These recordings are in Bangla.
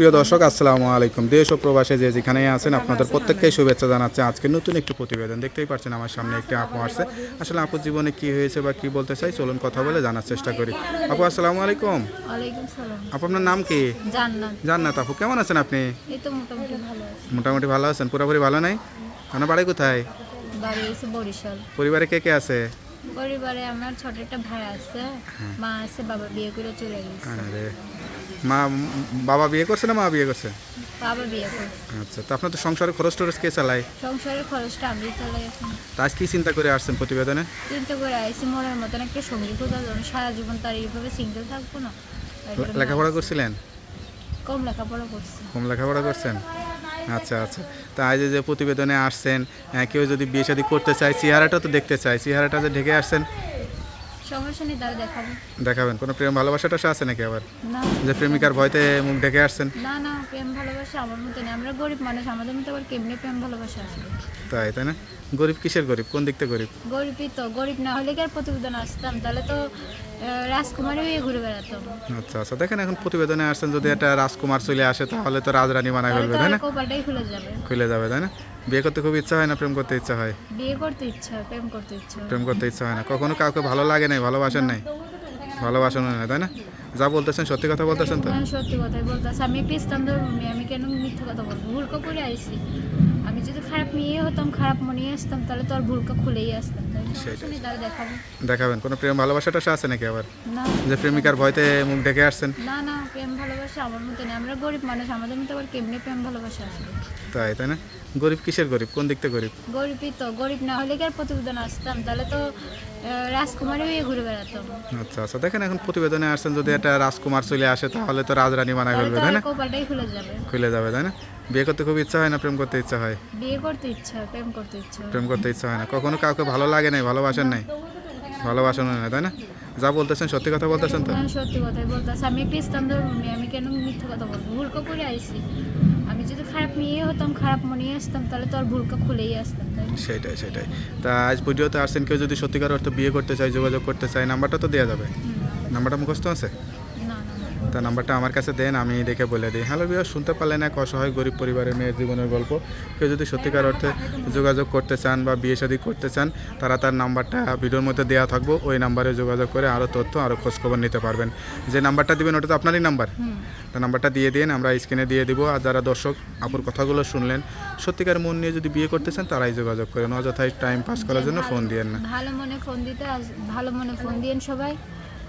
সুপ্রিয় দর্শক আসসালামু আলাইকুম। দেশ ও প্রবাসে যে যেখানেই আছেন আপনাদের প্রত্যেককেই শুভেচ্ছা জানাচ্ছে। আজকে নতুন একটি প্রতিবেদন। দেখতেই পাচ্ছেন আমার সামনে একটি আপু আসছে। আসলে আপুর জীবনে কি হয়েছে বা কি বলতে চাই চলুন কথা বলে জানার চেষ্টা করি। আপু আসসালামু আলাইকুম। আপু আপনার নাম কি? জান্নাত। আপু কেমন আছেন আপনি? মোটামুটি ভালো আছেন পুরোপুরি ভালো নাই? আপনার বাড়ি কোথায়? পরিবারে কে কে আছে? পরিবারে আমার ছোট একটা ভাই আছে মা আছে বাবা বিয়ে করে চলে গেছে। মা বাবা বিয়ে করছে না মা বিয়ে করছে? বাবা বিয়ে করছে। আচ্ছা তো আপনার তো সংসারের খরচ টরচ কে চালায়? সংসারের খরচটা আমি চালাই এখন। তা আজ কি চিন্তা করে আসছেন প্রতিবেদনে? চিন্তা করে আইসি মনের মতন একটা সঙ্গী খোঁজা যাবে সারা জীবন তার এইভাবে সিঙ্গেল থাকব না। লেখাপড়া করছিলেন? কম লেখাপড়া করছি। কম লেখাপড়া করছেন? আচ্ছা আচ্ছা। তা আজ যে প্রতিবেদনে আসছেন কেউ যদি বিয়ে শাদী করতে চায় চেহারাটা তো দেখতে চায়। চেহারাটা যে ঢেকে আসছেন সমস্যা নেই তারা দেখাবো। দেখাবেন। কোনো প্রেম ভালোবাসাটা আছে নাকি আবার? না। যে প্রেমিকার ভয়তে মুখ ঢেকে আসছেন? না না প্রেম ভালোবাসা আমার মতো নেই আমরা গরিব মানুষ আমাদের মতো আবার কেমনি প্রেম ভালোবাসা আসবে তাই তাই না? গরিব কিসের গরিব? কোন দিক থেকে গরিব? গরিবই তো গরিব না হলে কি আর প্রতিবেদন আসতাম? তাহলে তো আহ, রাজকুমারী হয়ে ঘুরে বেড়াতাম আচ্ছা আচ্ছা দেখেন এখন প্রতিবেদনে আসছেন যদি একটা রাজকুমার চলে আসে তাহলে তো রাজরানী বানায় তাহলে তো তাই আর না? কপালটাই খুলে যাবে। খুলে যাবে তাই না? বিয়ে করতে খুব ইচ্ছা হয় না? প্রেম করতে ইচ্ছা হয়? বিয়ে করতে ইচ্ছা প্রেম করতে ইচ্ছা প্রেম করতে ইচ্ছা হয় না। কখনো কাউকে ভালো লাগে নাই ভালোবাসেন নাই? ভালোবাসেন না তাই না? যা বলতেছেন সত্যি কথা বলতেছেন তো? হ্যাঁ সত্যি কথাই বলতেছে। আমি একটা ইসলাম ধর্ম আমি কেন মিথ্যা কথা বলব? ভুলকা করে আইসি আমি যদি খারাপ মেয়ে হতাম খারাপ মনে আসতাম তাহলে তো আর ভুলকা খুলেই আসতাম দেখাবেন। কোনো প্রেম ভালোবাসাটা আছে নাকি আবার? যে প্রেমিকার ভয়তে মুখ ঢেকে আসছেন? না না প্রেম ভালোবাসা আমার মতো নেই। আমরা গরিব মানুষ আমাদের মতো আবার কেমনি প্রেম ভালোবাসা আসবে তাই তাই না? গরিব কিসের গরিব? কোন দিক থেকে গরিব? গরিবই তো গরিব না হলে কি আর প্রতিবেদন আসতাম? তাহলে তো রাজকুমারী হয়ে ঘুরে বেড়াতাম আচ্ছা আচ্ছা দেখেন এখন প্রতিবেদনে আসছেন যদি একটা রাজকুমার চলে আসে তাহলে তো রাজরানী বানায় ফেলবে তাই না? কপালটাই খুলে যাবে। খুলে যাবে তাই না? বিয়ে করতে খুব ইচ্ছা হয় না প্রেম করতে ইচ্ছা হয়? বিয়ে করতে ইচ্ছা হয়, প্রেম করতে ইচ্ছা। প্রেম করতে ইচ্ছা হয় না। কখনো কাউকে ভালো লাগে নাই ভালোবাসেন নাই? ভালোবাসেন না তাই না? যা বলতেছেন সত্যি কথা বলতেছেন তো? হ্যাঁ সত্যি কথাই বলতেছে। আমি একটা ইসলাম ধর্ম আমি কেন মিথ্যা কথা বলব? করে যদি খারাপ মেয়ে হতাম খারাপ মনে আসতাম তাহলে তো আর ভুলকা খুলেই আসতাম সেটাই সেটাই। তা আজ ভিডিওতে আসছেন কেউ যদি সত্যিকার অর্থ বিয়ে করতে চায় যোগাযোগ করতে চায় নাম্বারটা তো দেওয়া যাবে। নাম্বারটা মুখস্থ আছে। তা নাম্বারটা আমার কাছে দেন, আমি দেখে বলে দিই। হ্যালো বিয়া শুনতে পারলেন এক অসহায় গরিব পরিবারের মেয়ের জীবনের গল্প। কেউ যদি সত্যিকার অর্থে যোগাযোগ করতে চান বা বিয়ে শাদী করতে চান, তারা তার নাম্বারটা ভিডিওর মধ্যে দেওয়া থাকব। ওই নাম্বারে যোগাযোগ করে আরও তথ্য আরও খোঁজখবর নিতে পারবেন। যে নাম্বারটা দিবেন, ওটা তো আপনারই নাম্বার। তা নাম্বারটা দিয়ে দিন, আমরা স্ক্রিনে দিয়ে দিব। আর যারা দর্শক, আপুর কথাগুলো শুনলেন, সত্যিকার মন নিয়ে যদি বিয়ে করতে চান, তারাই যোগাযোগ করেন। অযথায় টাইম পাস করার জন্য ফোন দিয়েন না। ভালো মনে ফোন দিতে ভালো মনে ফোন দিয়েন সবাই।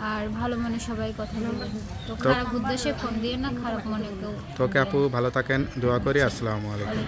আর ভালো মনে সবাই কথা বলবেন তো খারাপ উদ্দেশ্যে ফোন দিয়ে না খারাপ মনে কেউ তোকে আপু ভালো থাকেন দোয়া করি আসসালামু আলাইকুম।